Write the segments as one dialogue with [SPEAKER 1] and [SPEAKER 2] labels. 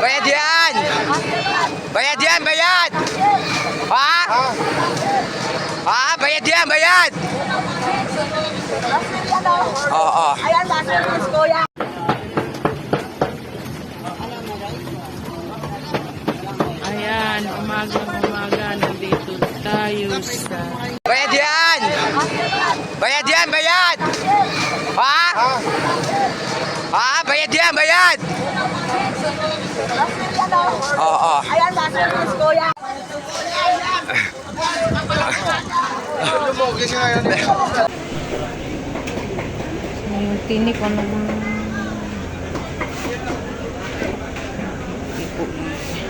[SPEAKER 1] Bayad yan! Bayad yan, bayad! Ha? Ha? Bayad yan, bayad! Oo.
[SPEAKER 2] Ayan, masterpiece ko yan.
[SPEAKER 3] Ayan, umagang umaga, nandito tayo sa...
[SPEAKER 1] Bayad yan! Bayad yan, bayad! Ha? Ha? Bayad yan, bayad! Oo.
[SPEAKER 2] Ayan, masterpiece ko yan.
[SPEAKER 3] Yung tinik, ano ba? Ipo. Awan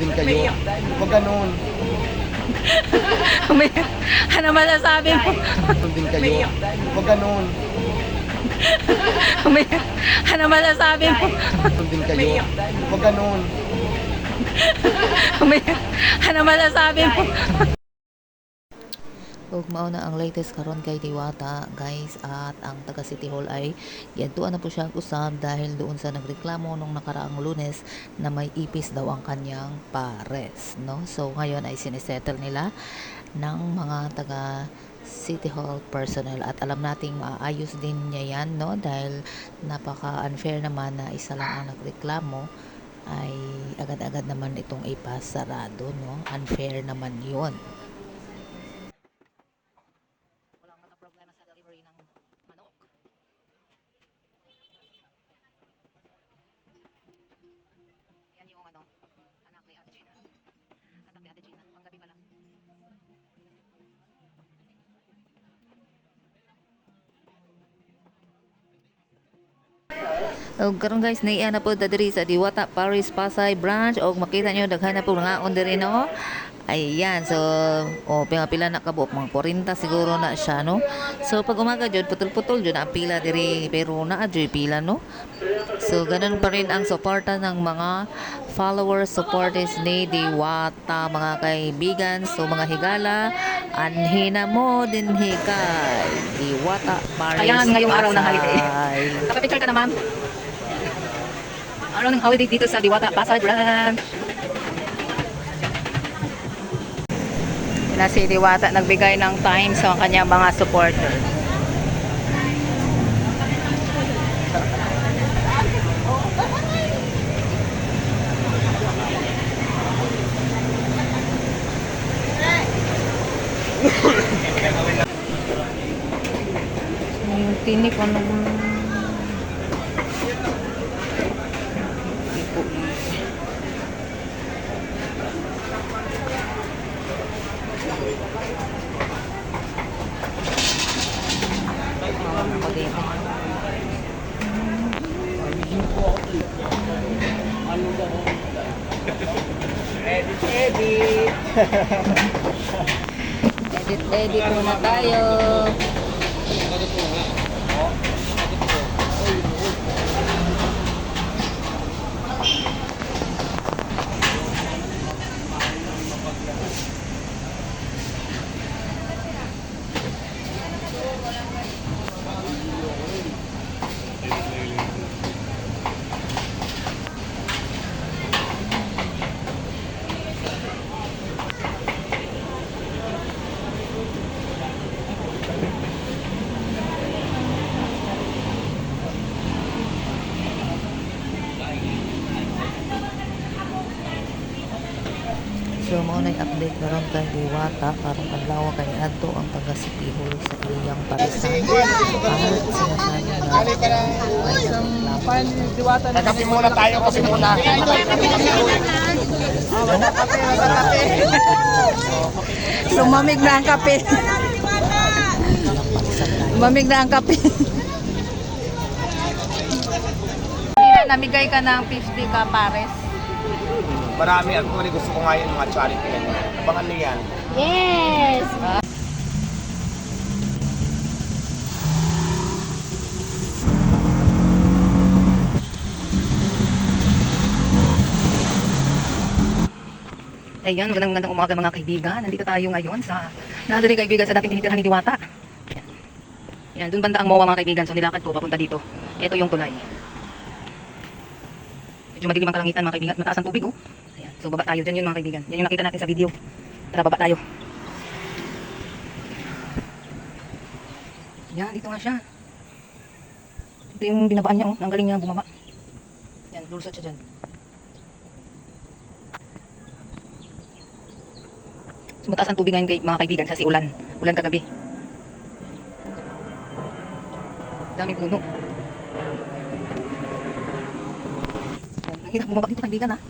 [SPEAKER 4] din kayo. Huwag ganun.
[SPEAKER 3] ano masasabi mo?
[SPEAKER 4] Ganun din kayo. Huwag ganun.
[SPEAKER 3] ano masasabi mo?
[SPEAKER 4] Ganun din kayo. Huwag ganun.
[SPEAKER 3] ano masasabi mo?
[SPEAKER 5] Ug mao na ang latest karon kay Diwata guys at ang taga City Hall ay giadtuan na po siya usab dahil doon sa nagreklamo nung nakaraang Lunes na may ipis daw ang kanyang pares no? So ngayon ay sinisettle nila ng mga taga City Hall personnel at alam nating maayos din niya yan no? Dahil napaka unfair naman na isa lang ang nagreklamo ay agad-agad naman itong ipasarado no? Unfair naman yon Og karon guys naiya na po diri sa Diwata Paris Pasay branch og makita nyo daghan na po nga on diri no. Ayan, so o pila pila na kabok mga 40 siguro na siya no. So pag umaga jud putol-putol jud ang pila diri pero naa jud pila no. So ganun pa rin ang suporta ng mga followers, supporters ni Diwata mga kaibigan. So mga higala, anhina mo din hikay. Diwata Paris
[SPEAKER 3] Ayan, ngayong araw ng holiday.
[SPEAKER 5] Pasay.
[SPEAKER 3] Kapapicture ka na ma'am. Araw ng holiday dito sa Diwata, Pasay Branch. na si Diwata nagbigay ng time sa kanyang mga supporter. Yung tinik, ano ba? Ipo. Mawala ko dito. Edit, edit muna tayo.
[SPEAKER 5] So mo na update karon kay Diwata karong adlaw kay adto ang taga City Hall sa iyang parisan. At sinasabi nga may nagreklamo.
[SPEAKER 4] Kakapi muna tayo, kasi muna.
[SPEAKER 3] Lumamig na ang kape. Lumamig na ang kape. Namigay ka ng 50 ka pares.
[SPEAKER 4] Marami at kung gusto ko nga yun mga charity na yun. Abangan niyo yan.
[SPEAKER 3] Yes! Ayan, magandang magandang umaga mga kaibigan. Nandito tayo ngayon sa nadali kaibigan sa dating tinitirhan ni Diwata. Ayan. Ayan, dun banda ang MOA mga kaibigan. So nilakad ko papunta dito. Ito yung tulay. Medyo madilim ang kalangitan mga kaibigan. Mataas ang tubig oh. So baba tayo. Diyan yun mga kaibigan. Yan yung nakita natin sa video. Tara baba tayo. Yan, dito nga siya. Ito yung binabaan niya oh. Ang galing niya bumaba. Yan, lulusot siya dyan. So, ang tubig ngayon kay, mga kaibigan kasi ulan. Ulan kagabi. Daming puno. Ang hirap bumaba dito kaibigan ha.